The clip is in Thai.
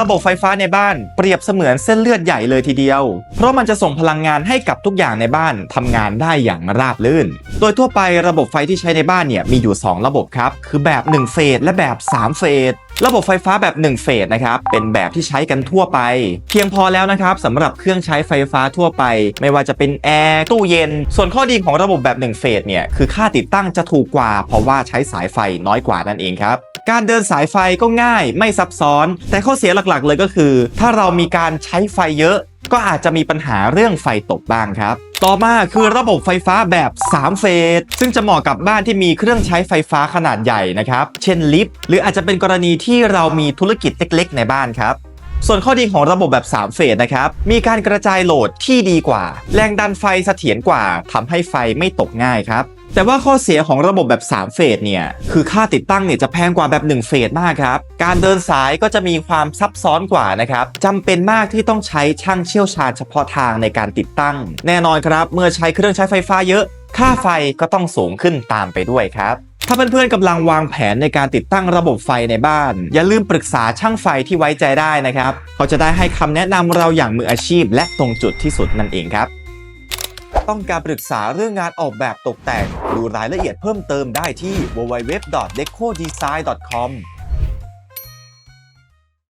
ระบบไฟฟ้าในบ้านเปรียบเสมือนเส้นเลือดใหญ่เลยทีเดียว เพราะมันจะส่งพลังงานให้กับทุกอย่างในบ้านทำงานได้อย่างราบรื่น โดยทั่วไประบบไฟที่ใช้ในบ้านเนี่ยมีอยู่ 2 ระบบครับ คือแบบ 1 เฟสและแบบ 3 เฟสระบบไฟฟ้าแบบ 1 เฟสนะครับ เป็นแบบที่ใช้กันทั่วไป เพียงพอแล้วนะครับสำหรับเครื่องใช้ไฟฟ้าทั่วไป ไม่ว่าจะเป็นแอร์ตู้เย็น ส่วนข้อดีของระบบแบบ 1 เฟสเนี่ย คือค่าติดตั้งจะถูกกว่า เพราะว่าใช้สายไฟน้อยกว่านั่นเองครับ การเดินสายไฟก็ง่ายไม่ซับซ้อน แต่ข้อเสียหลักๆ เลยก็คือ ถ้าเรามีการใช้ไฟเยอะ ก็อาจจะมีปัญหาเรื่องไฟตกบ้างครับต่อมาคือระบบไฟฟ้าแบบ 3 เฟส ซึ่งจะเหมาะกับบ้านที่มีเครื่องใช้ไฟฟ้าขนาดใหญ่นะครับ เช่นลิฟต์ หรืออาจจะเป็นกรณีที่เรามีธุรกิจเล็กๆ ในบ้านครับส่วนข้อดีของระบบแบบ 3 เฟสนะครับ มีการกระจายโหลดที่ดีกว่า แรงดันไฟเสถียรกว่าทำให้ไฟไม่ตกง่ายครับ แต่ว่าข้อเสียของระบบแบบ 3 เฟสเนี่ยคือค่าติดตั้งเนี่ยจะแพงกว่าแบบ 1 เฟสมากครับ การเดินสายก็จะมีความซับซ้อนกว่านะครับจำเป็นมากที่ต้องใช้ช่างเชี่ยวชาญเฉพาะทางในการติดตั้ง แน่นอนครับ เมื่อใช้เครื่องใช้ไฟฟ้าเยอะ ค่าไฟก็ต้องสูงขึ้นตามไปด้วยครับถ้าเพื่อนๆกำลังวางแผนในการติดตั้งระบบไฟในบ้าน อย่าลืมปรึกษาช่างไฟที่ไว้ใจได้นะครับ เขาจะได้ให้คำแนะนำเราอย่างมืออาชีพและตรงจุดที่สุดนั่นเองครับ ต้องการปรึกษาเรื่องงานออกแบบตกแต่ง ดูรายละเอียดเพิ่มเติมได้ที่ www.decodesign.com